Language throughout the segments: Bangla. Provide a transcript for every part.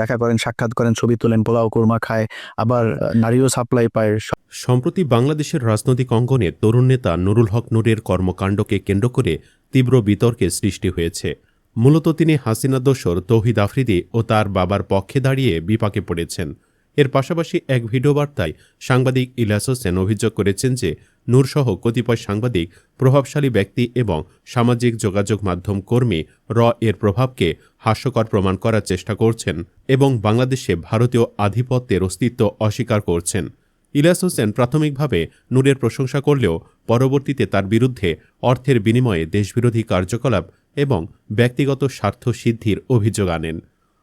দেখা করেন, সাক্ষাৎ করেন, ছবি তোলেন, পোলাও, কোরমা খায়, আবার নারীও সাপ্লাই পায়। সম্প্রতি বাংলাদেশের রাজনৈতিক অঙ্গনে তরুণ নেতা নুরুল হক নুরের কর্মকাণ্ডকে কেন্দ্র করে তীব্র বিতর্কের সৃষ্টি হয়েছে। মূলত তিনি হাসিনা দোসর তৌহিদ আফ্রিদি ও তার বাবার পক্ষে দাঁড়িয়ে বিপাকে পড়েছেন। এর পাশাপাশি এক ভিডিও বার্তায় সাংবাদিক ইলিয়াস হোসেন অভিযোগ করেছেন যে নূরসহ কতিপয় সাংবাদিক, প্রভাবশালী ব্যক্তি এবং সামাজিক যোগাযোগ মাধ্যম কর্মী র এর প্রভাবকে হাস্যকর প্রমাণ করার চেষ্টা করছেন এবং বাংলাদেশে ভারতীয় আধিপত্যের অস্তিত্ব অস্বীকার করছেন। ইলিয়াস হোসেন প্রাথমিকভাবে নূরের প্রশংসা করলেও পরবর্তীতে তার বিরুদ্ধে অর্থের বিনিময়ে দেশবিরোধী কার্যকলাপ এবং ব্যক্তিগত স্বার্থ সিদ্ধির অভিযোগ আনেন।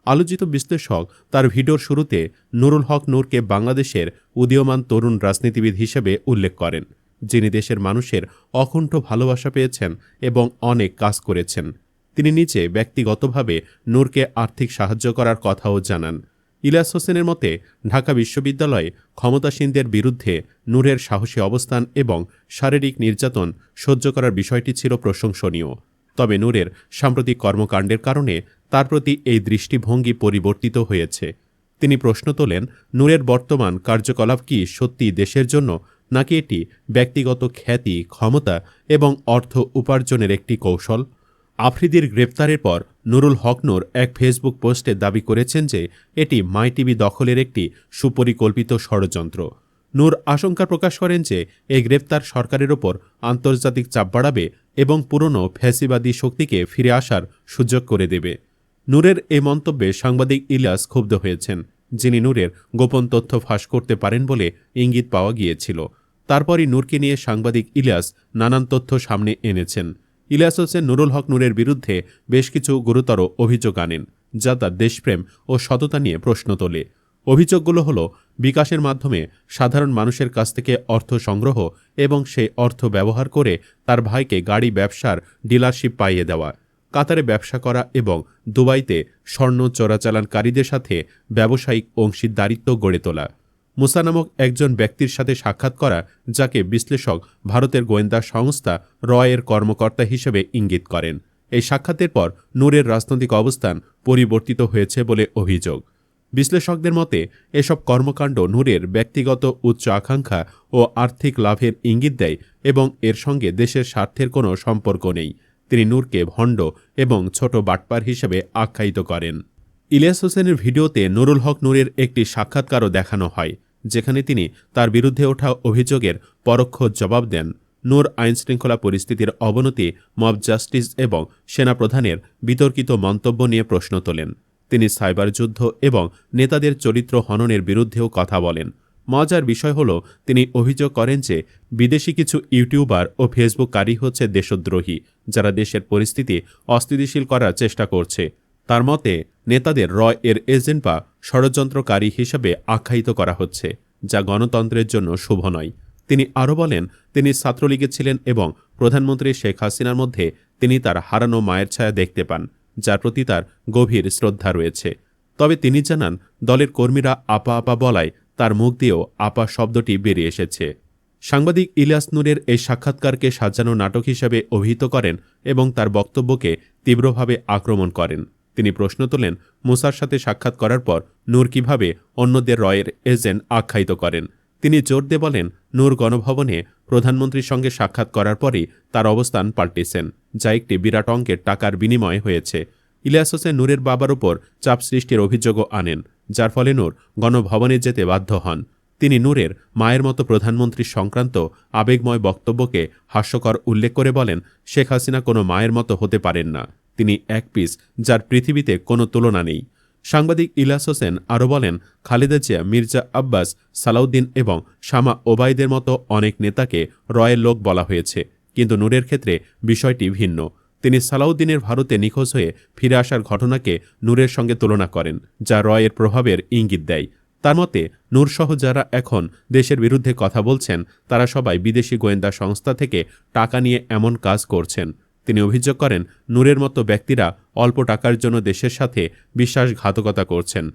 আলোচিত বিশ্লেষক তার ভিডিওর শুরুতে নুরুল হক নূরকে বাংলাদেশের উদীয়মান তরুণ রাজনীতিবিদ হিসেবে উল্লেখ করেন, যিনি দেশের মানুষের অকুণ্ঠ ভালোবাসা পেয়েছেন এবং অনেক কাজ করেছেন। তিনি নিজে ব্যক্তিগতভাবে নূরকে আর্থিক সাহায্য করার কথাও জানান। ইলিয়াস হোসেনের মতে, ঢাকা বিশ্ববিদ্যালয়ে ক্ষমতাসীনদের বিরুদ্ধে নূরের সাহসী অবস্থান এবং শারীরিক নির্যাতন সহ্য করার বিষয়টি ছিল প্রশংসনীয়। তবে নূরের সাম্প্রতিক কর্মকাণ্ডের কারণে তার প্রতি এই দৃষ্টিভঙ্গি পরিবর্তিত হয়েছে। তিনি প্রশ্ন তোলেন, নূরের বর্তমান কার্যকলাপ কি সত্যি দেশের জন্য নাকি এটি ব্যক্তিগত খ্যাতি, ক্ষমতা এবং অর্থ উপার্জনের একটি কৌশল? আফ্রিদির গ্রেপ্তারের পর নুরুল হক নূর এক ফেসবুক পোস্টে দাবি করেছেন যে এটি মাই টিভি দখলের একটি সুপরিকল্পিত ষড়যন্ত্র। নূর আশঙ্কা প্রকাশ করেন যে, এই গ্রেপ্তার সরকারের ওপর আন্তর্জাতিক চাপ বাড়াবে এবং পুরনো ফ্যাসিবাদী শক্তিকে ফিরে আসার সুযোগ করে দেবে। নূরের এই মন্তব্যে সাংবাদিক ইলিয়াস ক্ষুব্ধ হয়েছেন, যিনি নূরের গোপন তথ্য ফাঁস করতে পারেন বলে ইঙ্গিত পাওয়া গিয়েছিল। তারপরই নূরকে নিয়ে সাংবাদিক ইলিয়াস নানান তথ্য সামনে এনেছেন। ইলিয়াস হোসেন নুরুল হক নূরের বিরুদ্ধে বেশ কিছু গুরুতর অভিযোগ আনেন, যা তার দেশপ্রেম ও সততা নিয়ে প্রশ্ন তোলে। অভিযোগগুলো হল, বিকাশের মাধ্যমে সাধারণ মানুষের কাছ থেকে অর্থ সংগ্রহ এবং সেই অর্থ ব্যবহার করে তার ভাইকে গাড়ি ব্যবসার ডিলারশিপ পাইয়ে দেওয়া, কাতারে ব্যবসা করা এবং দুবাইতে স্বর্ণ চোরাচালানকারীদের সাথে ব্যবসায়িক অংশীদারিত্ব গড়ে তোলা। মুসা নামক একজন ব্যক্তির সাথে সাক্ষাৎ করা, যাকে বিশ্লেষক ভারতের গোয়েন্দা সংস্থা রয়ের কর্মকর্তা হিসেবে ইঙ্গিত করেন। এই সাক্ষাতের পর নূরের রাজনৈতিক অবস্থান পরিবর্তিত হয়েছে বলে অভিযোগ। বিশ্লেষকদের মতে, এসব কর্মকাণ্ড নূরের ব্যক্তিগত উচ্চ আকাঙ্ক্ষা ও আর্থিক লাভের ইঙ্গিত দেয় এবং এর সঙ্গে দেশের স্বার্থের কোনো সম্পর্ক নেই। তিনি নূরকে ভণ্ড এবং ছোট বাটপার হিসেবে আখ্যায়িত করেন। ইলিয়াস হোসেনের ভিডিওতে নুরুল হক নূরের একটি সাক্ষাৎকারও দেখানো হয়, যেখানে তিনি তার বিরুদ্ধে ওঠা অভিযোগের পরোক্ষ জবাব দেন। নূর আইনশৃঙ্খলা পরিস্থিতির অবনতি, মব জাস্টিস এবং সেনাপ্রধানের বিতর্কিত মন্তব্য নিয়ে প্রশ্ন তোলেন। তিনি সাইবার যুদ্ধ এবং নেতাদের চরিত্র হননের বিরুদ্ধেও কথা বলেন। মজার বিষয় হল, তিনি অভিযোগ করেন যে বিদেশি কিছু ইউটিউবার ও ফেসবুককারী হচ্ছে দেশদ্রোহী, যারা দেশের পরিস্থিতি অস্থিতিশীল করার চেষ্টা করছে। তার মতে, নেতাদের রয় এর এজেন্ট বা ষড়যন্ত্রকারী হিসেবে আখ্যায়িত করা হচ্ছে, যা গণতন্ত্রের জন্য শুভ নয়। তিনি আরও বলেন, তিনি ছাত্রলীগে ছিলেন এবং প্রধানমন্ত্রী শেখ হাসিনার মধ্যে তিনি তার হারানো মায়ের ছায়া দেখতে পান। যার প্রতি তার গভীর শ্রদ্ধা রয়েছে। তবে তিনি জানান, দলের কর্মীরা আপা আপা বলায় তার মুখ দিয়েও আপা শব্দটি বেরিয়ে এসেছে। সাংবাদিক ইলিয়াস নূরের এই সাক্ষাৎকারকে সাজানো নাটক হিসেবে অভিহিত করেন এবং তার বক্তব্যকে তীব্রভাবে আক্রমণ করেন। তিনি প্রশ্ন তোলেন, মুসার সাথে সাক্ষাৎ করার পর নূর কীভাবে অন্যদের রয়ের এজেন্ট আখ্যায়িত করেন? তিনি জোর দিয়ে বলেন, নূর গণভবনে প্রধানমন্ত্রীর সঙ্গে সাক্ষাৎ করার পরই তার অবস্থান পাল্টেছেন, যা একটি বিরাট অঙ্কের টাকার বিনিময় হয়েছে। ইলিয়াস হোসেন নূরের বাবার উপর চাপ সৃষ্টির অভিযোগও আনেন, যার ফলে নূর গণভবনে যেতে বাধ্য হন। তিনি নূরের মায়ের মতো প্রধানমন্ত্রী সংক্রান্ত আবেগময় বক্তব্যকে হাস্যকর উল্লেখ করে বলেন, শেখ হাসিনা কোনো মায়ের মতো হতে পারেন না। তিনি এক পিস, যার পৃথিবীতে কোনো তুলনা নেই। সাংবাদিক ইলাস হোসেন আরও বলেন, খালেদা জিয়া, মির্জা আব্বাস, সালাউদ্দিন এবং শামা ওবায়দের মতো অনেক নেতাকে রয়ের লোক বলা হয়েছে। কিন্তু নূরের ক্ষেত্রে বিষয়টি ভিন্ন। তিনি সালাউদ্দিনের ভারতে নিখোঁজ হয়ে ফিরে আসার ঘটনাকে নূরের সঙ্গে তুলনা করেন, যা রয়ের প্রভাবের ইঙ্গিত দেয়। তার মতে, নূরসহ যারা এখন দেশের বিরুদ্ধে কথা বলছেন, তারা সবাই বিদেশি গোয়েন্দা সংস্থা থেকে টাকা নিয়ে এমন কাজ করছেন। তিনি অভিযোগ করেন, নূরের মতো ব্যক্তিরা অল্প টাকার জন্য দেশের সাথে বিশ্বাসঘাতকতা করছেন।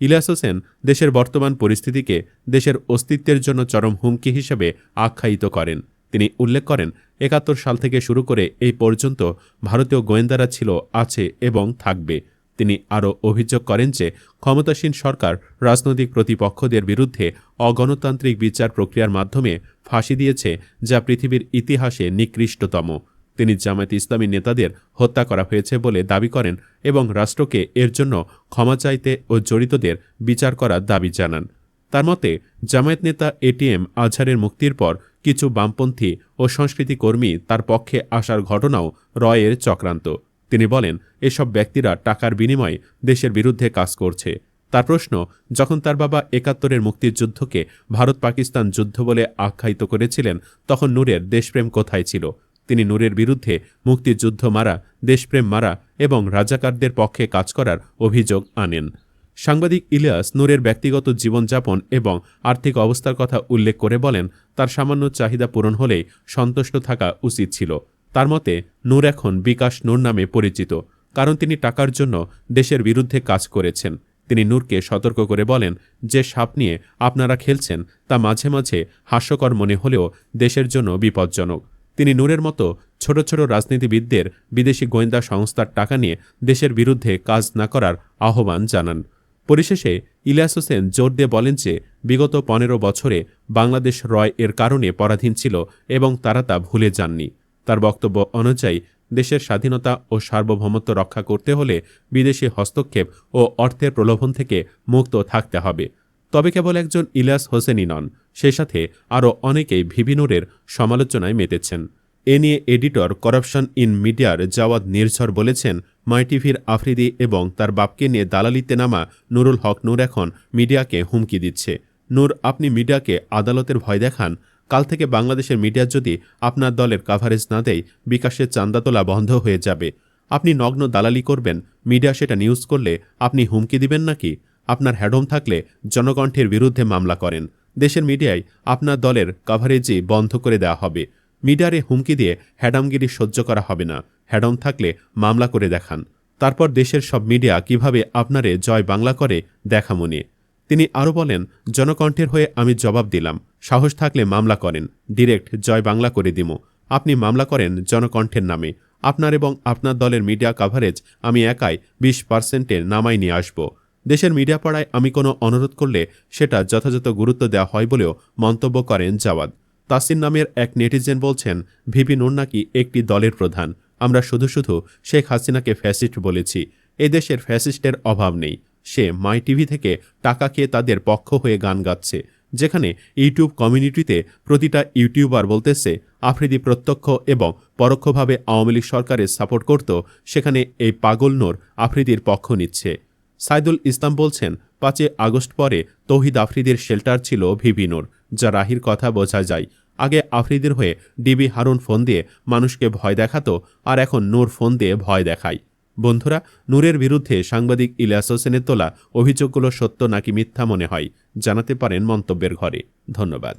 ইলিয়াস হোসেন দেশের বর্তমান পরিস্থিতিকে দেশের অস্তিত্বের জন্য চরম হুমকি হিসেবে আখ্যায়িত করেন। তিনি উল্লেখ করেন, একাত্তর সাল থেকে শুরু করে এই পর্যন্ত ভারতীয় গোয়েন্দারা ছিল, আছে এবং থাকবে। তিনি আরও অভিযোগ করেন যে, ক্ষমতাসীন সরকার রাজনৈতিক প্রতিপক্ষদের বিরুদ্ধে অগণতান্ত্রিক বিচার প্রক্রিয়ার মাধ্যমে ফাঁসি দিয়েছে যা পৃথিবীর ইতিহাসে নিকৃষ্টতম। তিনি জামায়াত ইসলামী নেতাদের হত্যা করা হয়েছে বলে দাবি করেন এবং রাষ্ট্রকে এর জন্য ক্ষমা চাইতে ও জড়িতদের বিচার করার দাবি জানান। তার মতে, জামায়াত নেতা এটিএম আজহারের মুক্তির পর কিছু বামপন্থী ও সংস্কৃতি কর্মী তার পক্ষে আসার ঘটনাও রয়ের চক্রান্ত। তিনি বলেন, এসব ব্যক্তিরা টাকার বিনিময়ে দেশের বিরুদ্ধে কাজ করছে। তার প্রশ্ন, যখন তার বাবা একাত্তরের মুক্তির যুদ্ধকে ভারত পাকিস্তান যুদ্ধ বলে আখ্যায়িত করেছিলেন, তখন নূরের দেশপ্রেম কোথায় ছিল? তিনি নূরের বিরুদ্ধে মুক্তিযুদ্ধ মারা, দেশপ্রেম মারা এবং রাজাকারদের পক্ষে কাজ করার অভিযোগ আনেন। সাংবাদিক ইলিয়াস নূরের ব্যক্তিগত জীবনযাপন এবং আর্থিক অবস্থার কথা উল্লেখ করে বলেন, তার সামান্য চাহিদা পূরণ হলেই সন্তুষ্ট থাকা উচিত ছিল। তার মতে, নূর এখন বিকাশ নূর নামে পরিচিত, কারণ তিনি টাকার জন্য দেশের বিরুদ্ধে কাজ করেছেন। তিনি নূরকে সতর্ক করে বলেন, যে সাপ নিয়ে আপনারা খেলছেন, তা মাঝে মাঝে হাস্যকর মনে হলেও দেশের জন্য বিপজ্জনক। তিনি নূরের মতো ছোট ছোট রাজনীতিবিদদের বিদেশি গোয়েন্দা সংস্থার টাকা নিয়ে দেশের বিরুদ্ধে কাজ না করার আহ্বান জানান। পরিশেষে ইলিয়াস হোসেন জোর দিয়ে বলেন যে, বিগত পনেরো বছরে বাংলাদেশ রয় এর কারণে পরাধীন ছিল এবং তারা তা ভুলে যাননি। তার বক্তব্য অনুযায়ী, দেশের স্বাধীনতা ও সার্বভৌমত্ব রক্ষা করতে হলে বিদেশি হস্তক্ষেপ ও অর্থের প্রলোভন থেকে মুক্ত থাকতে হবে। তবে কেবল একজন ইলিয়াস হোসেনই নন, সেই সাথে আরও অনেকেই ভিভিনুরের সমালোচনায় মেতেছেন। এ নিয়ে এডিটর করাপশন ইন মিডিয়ার জাওয়াদ নির্ঝর বলেছেন, মাই টিভির আফ্রিদি এবং তার বাপকে নিয়ে দালালিতে নামা নুরুল হক নূর এখন মিডিয়াকে হুমকি দিচ্ছে। নূর, আপনি মিডিয়াকে আদালতের ভয় দেখান? কাল থেকে বাংলাদেশের মিডিয়া যদি আপনার দলের কাভারেজ না দেয় বিকাশের চান্দা তোলা বন্ধ হয়ে যাবে। আপনি নগ্ন দালালি করবেন, মিডিয়া সেটা নিউজ করলে আপনি হুমকি দিবেন নাকি? আপনার হ্যাডম থাকলে জনকণ্ঠের বিরুদ্ধে মামলা করেন। দেশের মিডিয়ায় আপনার দলের কাভারেজই বন্ধ করে দেওয়া হবে। মিডিয়ারে হুমকি দিয়ে হ্যাডামগিরি সহ্য করা হবে না। হ্যাডম থাকলে মামলা করে দেখান। তারপর দেশের সব মিডিয়া কীভাবে আপনারে জয় বাংলা করে দেখা মনে। তিনি আরও বলেন, জনকণ্ঠের হয়ে আমি জবাব দিলাম। সাহস থাকলে মামলা করেন। ডিরেক্ট জয় বাংলা করে দিমু। আপনি মামলা করেন জনকণ্ঠের নামে। আপনার এবং আপনার দলের মিডিয়া কাভারেজ আমি একাই বিশ পার্সেন্টের নামাই নিয়ে আসব। দেশের মিডিয়া পাড়ায় আমি কোনো অনুরোধ করলে সেটা যথাযথ গুরুত্ব দেওয়া হয় বলেও মন্তব্য করেন জাওয়াদ। তাসিন নামের এক নেটিজেন বলছেন, ভিপি নুর নাকি একটি দলের প্রধান। আমরা শুধু শুধু শেখ হাসিনাকে ফ্যাসিস্ট বলেছি। এ দেশের ফ্যাসিস্টের অভাব নেই। সে মাই টিভি থেকে টাকা খেয়ে তাদের পক্ষ হয়ে গান গাচ্ছে, যেখানে ইউটিউব কমিউনিটিতে প্রতিটা ইউটিউবার বলতেছে, আফ্রিদি প্রত্যক্ষ এবং পরোক্ষভাবে আওয়ামী লীগ সরকারের সাপোর্ট করত, সেখানে এই পাগল নোর আফ্রিদির পক্ষ নিচ্ছে। সাইদুল ইসলাম বলছেন পাঁচে আগস্ট পরে তৌহিদ আফ্রিদির শেল্টার ছিল ভিভিনোর, যা রাহির কথা বোঝা যায়। আগে আফ্রিদির হয়ে ডিবি হারুন ফোন দিয়ে মানুষকে ভয় দেখাতো, আর এখন নূর ফোন দিয়ে ভয় দেখায়। বন্ধুরা, নূরের বিরুদ্ধে সাংবাদিক ইলিয়াস হোসেনের তোলা অভিযোগগুলো সত্য নাকি মিথ্যা মনে হয়, জানাতে পারেন মন্তব্যের ঘরে। ধন্যবাদ।